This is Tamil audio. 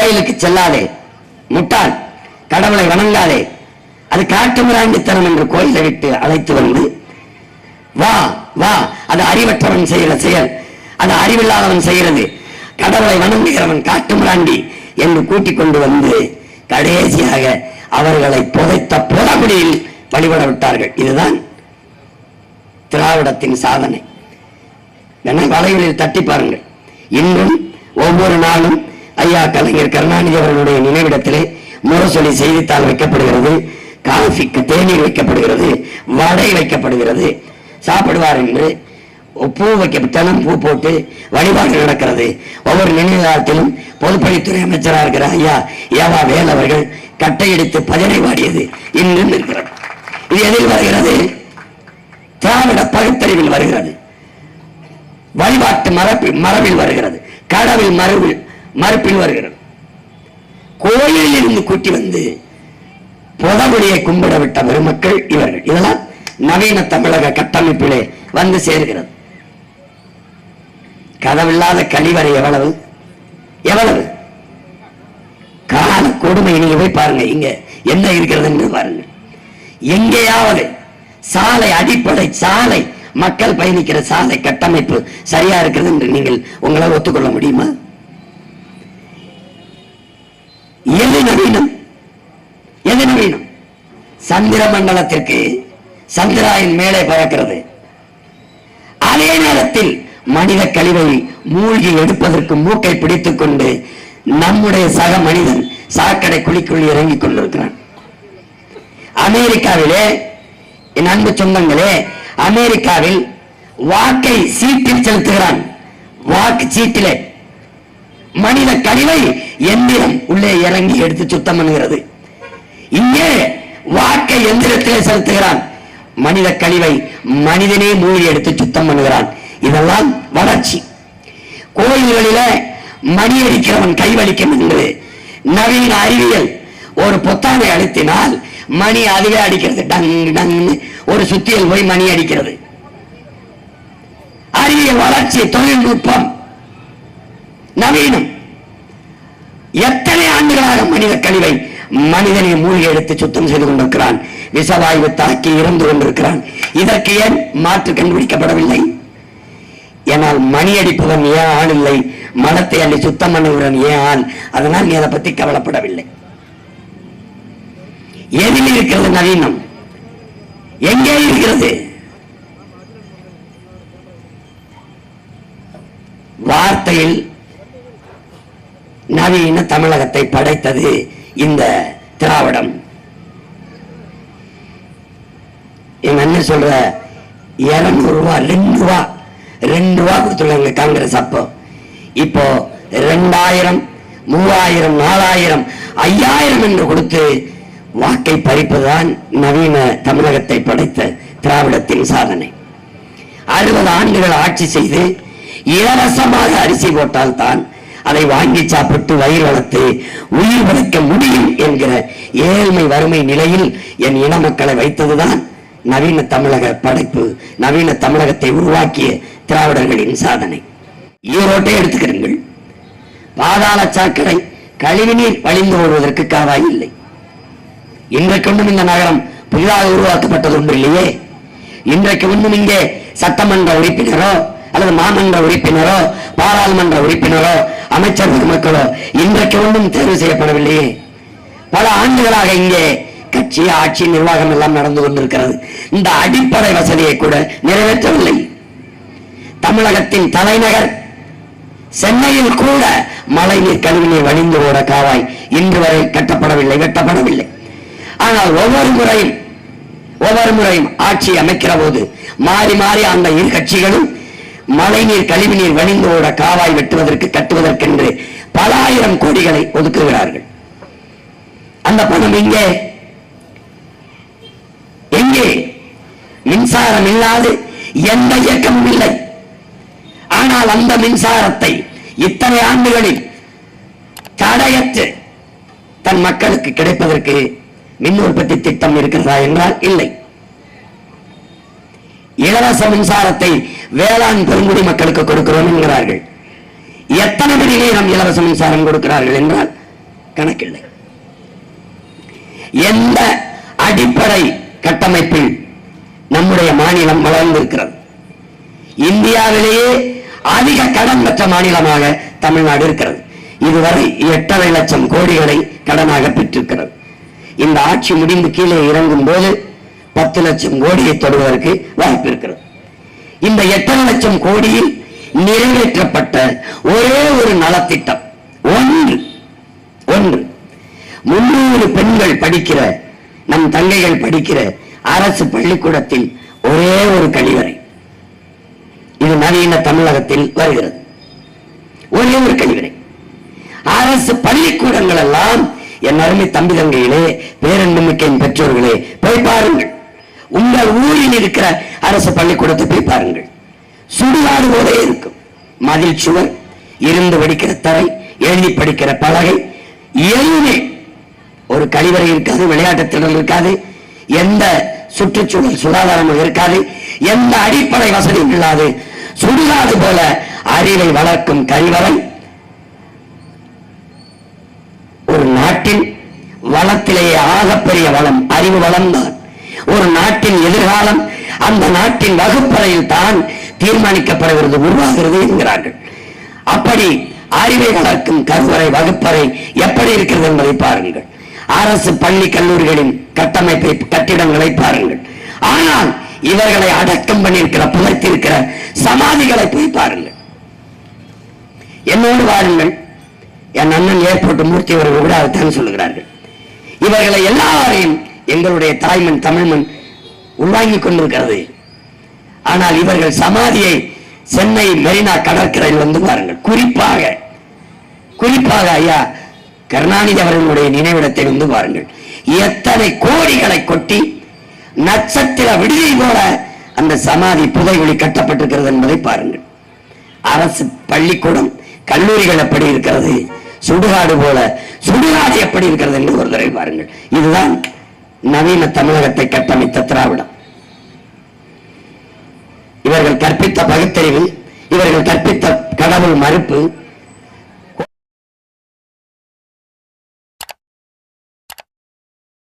கோயிலுக்கு செல்லாதே. முட்டாள். கடவுளை வணங்காதே. அது காட்டு மிராண்டித்தனம் என்று கோயிலை விட்டு அழைத்து வந்து வா வா அது அறிவற்றவன் செய்கிற செயல். அது அறிவில்லாதவன் செய்கிறது. கடவுளை வணங்குகிறவன் காட்டு மிராண்டி என்று கூட்டிக் கொண்டு வந்து கடைசியாக அவர்களை புதைத்த புறமுடியில் வழிபட விட்டார்கள். இதுதான் திராவிடத்தின் சாதனை. என வலைகளில் தட்டி பாருங்கள். இன்றும் ஒவ்வொரு நாளும் ஐயா கலைஞர் கருணாநிதி அவர்களுடைய நினைவிடத்திலே முரசொலி செய்தித்தாள் வைக்கப்படுகிறது காஃபிக்கு தேநீர் வைக்கப்படுகிறது வடை வைக்கப்படுகிறது. சாப்பிடுவார் என்று பூ வைக்க தினம் பூ போட்டு வழிபாடு நடக்கிறது. ஒவ்வொரு நினைவுகாலத்திலும் பொதுப்பணித்துறை அமைச்சராக இருக்கிற ஐயா ஏவா வேல் அவர்கள் கட்டையடித்து பஜனை பாடியது இன்றும் இருக்கிறது. இது எதில் வருகிறது? திராவிட பகுத்தறிவில் வருகிறது. வழிபாட்டு மரபில் மரபில் வருகிறது. கடவுள் மரபில் மறுப்பில் வருகிறது. கோயிலில் இருந்து கூட்டி வந்து புதகுடியை கும்பிட விட்ட பெருமக்கள் இவர்கள். இதெல்லாம் நவீன தமிழக கட்டமைப்பிலே வந்து சேர்கிறது. கதவில்லாத கழிவறை எவ்வளவு? எவ்வளவு? கால கொடுமை நீங்க போய் பாருங்க. இங்க என்ன இருக்கிறது என்று பாருங்க. எங்கேயாவது சாலை அடிப்படை சாலை மக்கள் பயணிக்கிற சாலை கட்டமைப்பு சரியா இருக்கிறது என்று நீங்கள் உங்களால் ஒத்துக்கொள்ள முடியுமா? எது நவீனம் எது நவீனம் சந்திர மண்டலத்திற்கு சந்திராயின் மேலே பறக்கிறது. அதே நேரத்தில் மனித கழிவை மூழ்கி எடுப்பதற்கு மூக்கை பிடித்துக் கொண்டு நம்முடைய சக மனிதன் சாக்கடை குழிக்குள் இறங்கிக் கொண்டிருக்கிறான். அமெரிக்காவிலே என் அன்பு சொந்தங்களே அமெரிக்காவில் வாக்கை சீட்டில் செலுத்துகிறான். வாக்கு சீட்டிலே மனித கழிவை எந்திரம் உள்ளே இறங்கி எடுத்து சுத்தம் பண்ணுகிறது. இங்கே வாக்கை எந்திரத்திலே செலுத்துகிறான். மனித கழிவை மனிதனே மூழ்கி எடுத்து சுத்தம் பண்ணுகிறான். இதெல்லாம் வளர்ச்சி. கோயில்களில மணி அடிக்கிறவன் கைவலிக்கும் என்று நவீன அறிவியல் ஒரு பொத்தானை அழுத்தினால் மணி அதுவே அடிக்கிறது. டங் டங்னு ஒரு சுத்தியல் போய் மணி அடிக்கிறது. அறிவியல் வளர்ச்சி தொழில்நுட்பம். நவீனம். எத்தனை ஆண்டுகளாக மனித கழிவை மனிதனை மூழ்கி எடுத்து சுத்தம் செய்து கொண்டிருக்கிறான். விஷவாயு தாக்கி இறந்து கொண்டிருக்கிறான். இதற்கு ஏன் மாற்று கண்டுபிடிக்கப்படவில்லை? ஏனால் மணி அடிப்பவன் ஏன் ஆண் இல்லை? மனத்தை அள்ளி சுத்தம் பண்ணுகிறவன் ஏன் ஆண் அதனால் நீ அதை பத்தி கவலைப்படவில்லை. எதில் இருக்கிறது நவீனம்? எங்கே இருக்கிறது? வார்த்தையில் நவீன தமிழகத்தை படைத்தது இந்த திராவிடம். எங்க அண்ணன் சொல்ற இருநூறு ரூபா ரெண்டு ரூபா ரெண்டு ரூபா கொடுத்துருவாங்க காங்கிரஸ் அப்போ. இப்போ ரெண்டாயிரம் மூவாயிரம் நாலாயிரம் ஐயாயிரம் என்று கொடுத்து வாக்கை பறிப்பதுதான் நவீன தமிழகத்தை படைத்த திராவிடத்தின் சாதனை. அறுபது ஆண்டுகள் ஆட்சி செய்து இலவசமாக அரிசி போட்டால் தான் அதை வாங்கி சாப்பிட்டு வயிறு வளர்த்து உயிர் வளர்க்க முடியும் என்கிற ஏழ்மை வறுமை நிலையில் என் இன மக்களை வைத்ததுதான் நவீன தமிழக படைப்பு நவீன தமிழகத்தை உருவாக்கிய திராவிடர்களின் சாதனை. ஈரோட்டை எடுத்துக்கிறீர்கள். பாதாள சாக்கடை கழிவுநீர் வழிந்து ஓடுவதற்கு காவாய் இல்லை. இன்றைக்கு இந்த நகரம் புதிதாக உருவாக்கப்பட்டது ஒன்று இல்லையே. இன்றைக்கு ஒன்றும் இங்கே சட்டமன்ற உறுப்பினரோ அல்லது மாமன்ற உறுப்பினரோ பாராளுமன்ற உறுப்பினரோ அமைச்சர் பெருமக்களோ இன்றைக்கு ஒன்றும் தேர்வு செய்யப்படவில்லையே. பல ஆண்டுகளாக இங்கே கட்சி ஆட்சி நிர்வாகம் எல்லாம் நடந்து கொண்டிருக்கிறது. இந்த அடிப்படை வசதியை கூட நிறைவேற்றவில்லை. தமிழகத்தின் தலைநகர் சென்னையில் கூட மழைநீர் கழிவுநீர் வழிந்து ஓட காவாய் இன்று வரை கட்டப்படவில்லை வெட்டப்படவில்லை. ஆனால் ஒவ்வொரு முறையும் ஒவ்வொரு முறையும் ஆட்சி அமைக்கிற போது மாறி மாறி அந்த இரு கட்சிகளும் மழைநீர் கழிவுநீர் வழிந்து ஓட காவாய் வெட்டுவதற்கு கட்டுவதற்கென்று பல ஆயிரம் கோடிகளை ஒதுக்குகிறார்கள். அந்த பணம் எங்கே? எங்கே? மின்சாரம் இல்லாது எந்த இயக்கமும் இல்லை. ஆனால் அந்த மின்சாரத்தை இத்தனை ஆண்டுகளில் தடையற்று தன் மக்களுக்கு கிடைப்பதற்கு மின் உற்பத்தி திட்டம் இருக்கிறதா என்றால் இல்லை. இலவச மின்சாரத்தை வேளாண் பெருங்குடி மக்களுக்கு கொடுக்கிறோம் என்கிறார்கள். எத்தனை மணி நேரம் இலவச மின்சாரம் கொடுக்கிறார்கள் என்றால் கணக்கில்லை. எந்த அடிப்படை கட்டமைப்பில் நம்முடைய மாநிலம் வளர்ந்திருக்கிறது? இந்தியாவிலேயே அதிக கடன் பெற்ற மாநிலமாக தமிழ்நாடு இருக்கிறது. இதுவரை எட்டரை லட்சம் கோடிகளை கடனாக பெற்றிருக்கிறது. இந்த ஆட்சி முடிந்து கீழே இறங்கும் போது பத்து லட்சம் கோடியை தொடுவதற்கு வாய்ப்பு இருக்கிறது. இந்த எட்டரை லட்சம் கோடியில் நிறைவேற்றப்பட்ட ஒரே ஒரு நலத்திட்டம் ஒன்று ஒன்று. முன்னூறு பெண்கள் படிக்கிற நம் தங்கைகள் படிக்கிற அரசு பள்ளிக்கூடத்தில் ஒரே ஒரு கழிவறை. இது நவீன தமிழகத்தில் வருகிறது. ஒரே ஒரு கழிவறை. அரசு பள்ளிக்கூடங்கள் எல்லாம் என் அருமை தம்பி தங்கைகளே பேரன்புமிக்கையின் பெற்றோர்களே போய் பாருங்கள். உங்கள் ஊரில் இருக்கிற அரசு பள்ளிக்கூடத்தை போய் பாருங்கள். சுடுகாடு போல இருக்கும். மதில் சுவர் இருந்து படிக்கிற தரை எழுதி படிக்கிற பலகை எதுவுமே ஒரு கழிவறை இருக்காது விளையாட்டு திடல் இருக்காது எந்த சுற்றுச்சூழல் சுகாதாரமும் இருக்காது எந்த அடிப்படை வசதியும் இல்லாது சுடுகாடு போல அறிவை வளர்க்கும் கழிவறை ஒரு நாட்டின் வளத்திலேயே ஆகப்பெரிய வளம் அறிவு வளம்தான் ஒரு நாட்டின் எதிர்காலம் அந்த நாட்டின் வகுப்பறையில் தான் தீர்மானிக்கப்படுகிறது உருவாகிறது என்கிறார்கள். அப்படி அறிவை வளர்க்கும் கருவறை வகுப்பறை எப்படி இருக்கிறது என்பதை பாருங்கள். அரசு பள்ளி கல்லூரிகளின் கட்டமைப்பை கட்டிடங்களை பாருங்கள். ஆனால் இவர்களை அடக்கம் பண்ணியிருக்கிற புதைத்திருக்கிற சமாதிகளை போய் பாருங்கள். என்னோடு வாருங்கள். என் அண்ணன் ஏற்பட்டு மூர்த்தி அவர்கள் கூட அதைத்தான் சொல்லுகிறார்கள். இவர்களை எல்லாரையும் எங்களுடைய தாய்மண் தமிழ்மண் உள்வாங்கிக் கொண்டிருக்கிறது. ஆனால் இவர்கள் சமாதியை சென்னை மெரினா கடற்கரையில் வந்து பாருங்கள். குறிப்பாக குறிப்பாக ஐயா கருணாநிதி அவர்களுடைய நினைவிடத்தை வந்து பாருங்கள். எத்தனை கோடிகளை கொட்டி நட்சத்திர விடுதி போல அந்த சமாதி புதைகுழி கட்டப்பட்டிருக்கிறது என்பதை பாருங்கள். அரசு பள்ளிக்கூடம் கல்லூரிகள் எப்படி இருக்கிறது? சுடுகாடு போல சுடுகாடு எப்படி இருக்கிறது என்று ஒரு தடவை பாருங்கள். இதுதான் நவீன தமிழகத்தை கட்டமைத்த திராவிடம். இவர்கள் கற்பித்த பகுத்தறிவு இவர்கள் கற்பித்த கடவுள் மறுப்பு